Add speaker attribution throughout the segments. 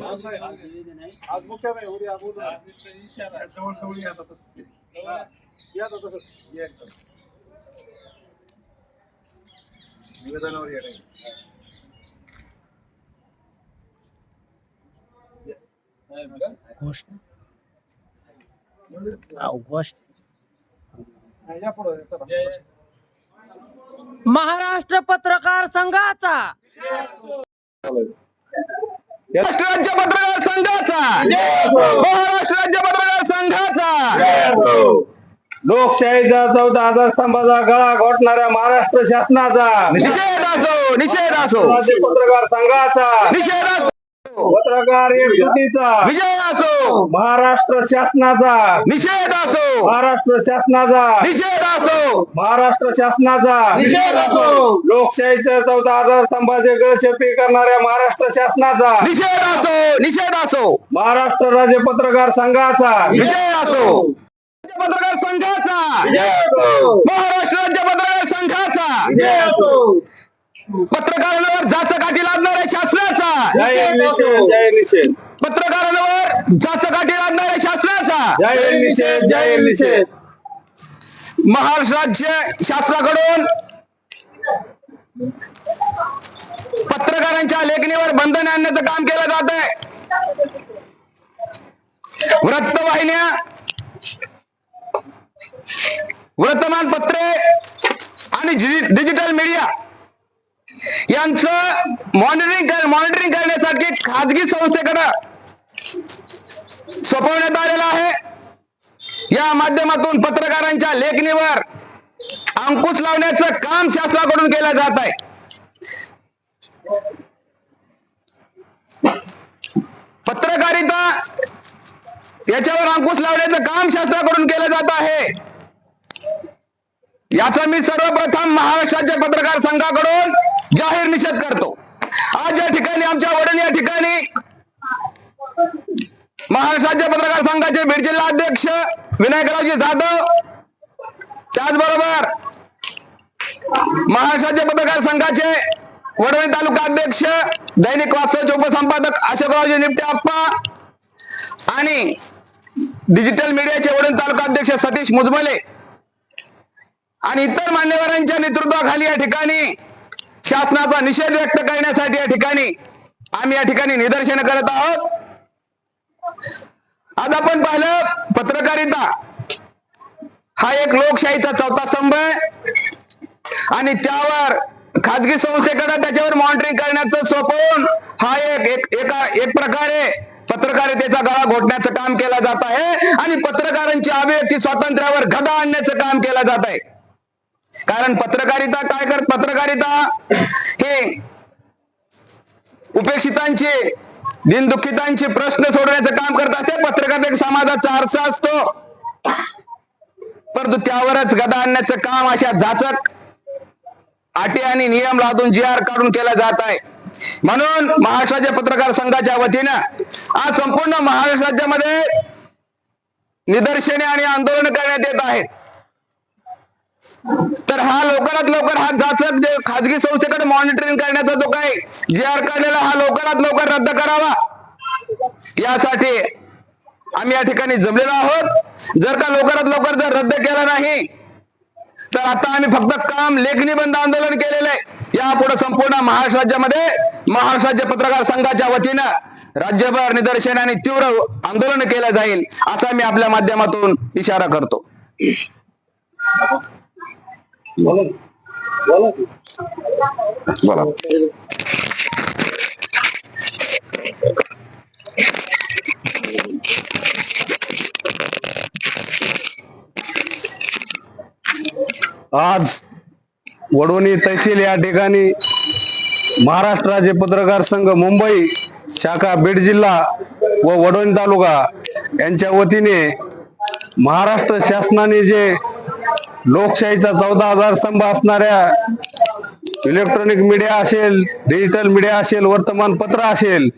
Speaker 1: आज मुख्य नाही उद्या बोलू
Speaker 2: जवळ तसंच
Speaker 1: ये
Speaker 2: एकदम. निवेदनावर
Speaker 3: महाराष्ट्र पत्रकार संघाचा.
Speaker 4: महाराष्ट्र राज्य पत्रकार संघाचा. महाराष्ट्र राज्य पत्रकार संघाचा. लोकशाहीचा चौदा आधार स्तंभाचा गळा घोटणाऱ्या महाराष्ट्र शासनाचा. निषेध असो निषेध असो. पत्रकार संघाचा. निषेध असो. पत्रकार विजय असो. महाराष्ट्र शासनाचा. निषेध असो. महाराष्ट्र शासनाचा. निषेध असो. महाराष्ट्र शासनाचा. निषेध असो. लोकशाहीच्या चौदा आधार स्तंभाचे गळचेपी करणाऱ्या महाराष्ट्र शासनाचा. निषेध असो. निषेध असो. महाराष्ट्र राज्य पत्रकार संघाचा. विजय असो. राज्य पत्रकार संघाचा महाराष्ट्र राज्य पत्रकार संघाचा. पत्रकारांवर जाचकाठी लादणाऱ्या शासनाचा. पत्रकारांवर जाचकाठी लादणाऱ्या शासनाचा. निषेध जाहीर निषेध महाराष्ट्र राज्य शासनाकडून पत्रकारांच्या लेखणीवर बंधन आणण्याचं काम केलं जात आहे. वृत्तवाहिन्या वृत्तमानपत्रे आणि डिजि- डिजिटल मीडिया यांचं मॉनिटरिंग मॉनिटरिंग करण्यासाठी खाजगी संस्थेकडे सोपवण्यात आलेलं आहे. या माध्यमातून पत्रकारांच्या लेखणीवर अंकुश लावण्याचं काम शासनाकडून केलं जात आहे. पत्रकारिता याच्यावर अंकुश लावण्याचं काम शासनाकडून केलं जात आहे. याचा मी सर्वप्रथम महाराष्ट्राच्या पत्रकार संघाकडून जाहीर निषेध करतो आज या ठिकाणी आमच्या वडील या ठिकाणी महाराष्ट्राचे पत्रकार संघाचे बीड जिल्हा अध्यक्ष विनायकरावजी जाधव. त्याचबरोबर महाराष्ट्राचे पत्रकार संघाचे वडवणी तालुका अध्यक्ष दैनिक वास्तवचे उपसंपादक अशोकरावजी निपटे आप्पा आणि डिजिटल मीडियाचे वडवणी तालुका अध्यक्ष सतीश मुजमले. आणि इतर मान्यवरांच्या नेतृत्वाखाली या ठिकाणी शासनाचा निषेध व्यक्त करण्यासाठी या ठिकाणी आम्ही या ठिकाणी निदर्शन करत आहोत. आज आपण पाहिलं पत्रकारिता. हा एक लोकशाहीचा चौथा स्तंभ आहे. आणि त्यावर खाजगी संस्थेकडे त्याच्यावर मॉनिटरिंग करण्याचं सोपवून हा एक एक एका एक प्रकारे पत्रकारितेचा गळा घोटण्याचं काम केलं जात आहे. आणि पत्रकारांची अभिव्यक्ती स्वातंत्र्यावर गदा आणण्याचं काम केलं जात आहे. कारण पत्रकारिता काय कर पत्रकारिता हे उपेक्षितांचे दिनदुःखितांचे प्रश्न सोडवण्याचं काम करत असते. पत्रकारिता एक समाजाचा आरसा असतो. परंतु त्यावरच गदा आणण्याचं काम अशा जाचक अटी आणि नियम लादून जी आर काढून केला जात आहे. म्हणून महाराष्ट्राच्या पत्रकार संघाच्या वतीनं आज संपूर्ण महाराष्ट्र राज्यामध्ये निदर्शने आणि आंदोलन करण्यात येत आहेत. तर हा लवकरात लवकर हा जाचक खाजगी संस्थेकडे मॉनिटरिंग करण्याचा जो काय जे आर काढलेला हा लवकरात लवकर रद्द करावा. यासाठी आम्ही या ठिकाणी जमलेलो आहोत. जर का लवकरात लवकर जर रद्द केला नाही तर आता आम्ही फक्त काम लेखणी बंद आंदोलन केलेलं आहे. यापुढे संपूर्ण महाराष्ट्र राज्यामध्ये महाराष्ट्र राज्य पत्रकार संघाच्या वतीनं राज्यभर निदर्शन आणि तीव्र आंदोलन केलं जाईल असा मी आपल्या माध्यमातून इशारा करतो. बोला आज वडवणी तहसील या ठिकाणी महाराष्ट्र राज्य पत्रकार संघ मुंबई शाखा बीड जिल्हा व वडवणी तालुका यांच्या वतीने महाराष्ट्र शासनाने जे लोकशाहीचा चौदा हजार स्तंभ असणाऱ्या इलेक्ट्रॉनिक मीडिया असेल डिजिटल मीडिया असेल वर्तमानपत्र असेल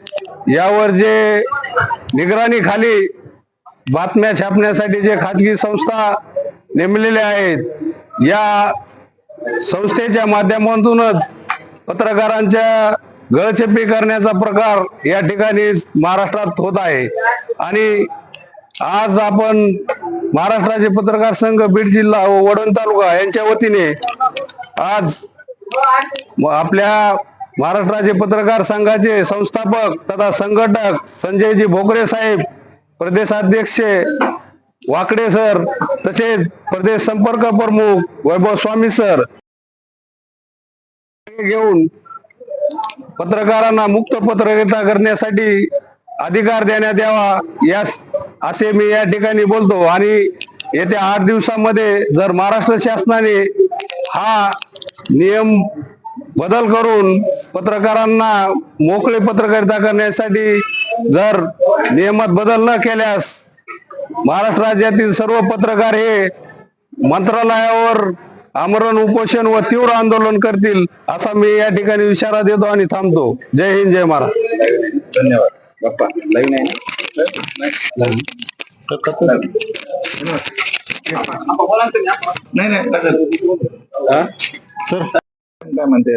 Speaker 4: यावर जे निगराणी खाली बातम्या छापण्यासाठी जे खाजगी संस्था नेमलेल्या आहेत या संस्थेच्या माध्यमातूनच पत्रकारांच्या
Speaker 5: गळचेपी करण्याचा प्रकार या ठिकाणी महाराष्ट्रात होत आहे. आणि आज आपण महाराष्ट्राचे पत्रकार संघ बीड जिल्हा व वडवण तालुका यांच्या वतीने आज आपल्या महाराष्ट्राचे पत्रकार संघाचे संस्थापक तथा संघटक संजयजी भोकरे साहेब प्रदेशाध्यक्ष वाकडे सर तसेच प्रदेश संपर्क प्रमुख वैभव स्वामी सर घेऊन पत्रकारांना मुक्त पत्रकारिता करण्यासाठी अधिकार देण्यात यावा यास असे मी या ठिकाणी बोलतो. आणि येत्या आठ दिवसामध्ये जर महाराष्ट्र शासनाने हा नियम बदल करून पत्रकारांना मोकळे पत्रकारिता करण्यासाठी जर नियमात बदल न केल्यास महाराष्ट्र राज्यातील सर्व पत्रकार हे मंत्रालयावर आमरण उपोषण व तीव्र आंदोलन करतील असा मी या ठिकाणी इशारा देतो आणि थांबतो. जय हिंद जय महाराज
Speaker 2: धन्यवाद. बाप्पा लाईन आहे नाही नाही सर काय म्हणते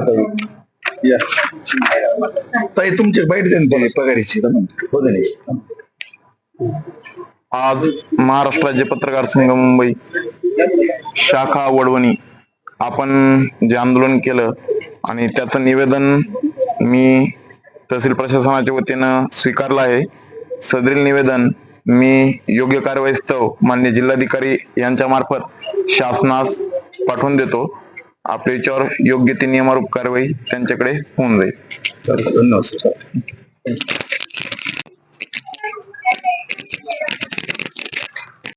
Speaker 2: ताई या ताई तुमचे बाईट दे ते पगारीची हो
Speaker 6: आज महाराष्ट्र राज्य पत्रकार संघ मुंबई शाखा वडवणी आपण जे आंदोलन केलं आणि त्याचं निवेदन मी तहसील प्रशासनाच्या वतीनं स्वीकारलं आहे. सदरील निवेदन मी योग्य कारवाईस्तव मान्य जिल्हाधिकारी यांच्या मार्फत शासनास पाठवून देतो. आपल्या याच्यावर योग्य ती नियमारूप कारवाई त्यांच्याकडे होऊन जाईल.
Speaker 2: धन्यवाद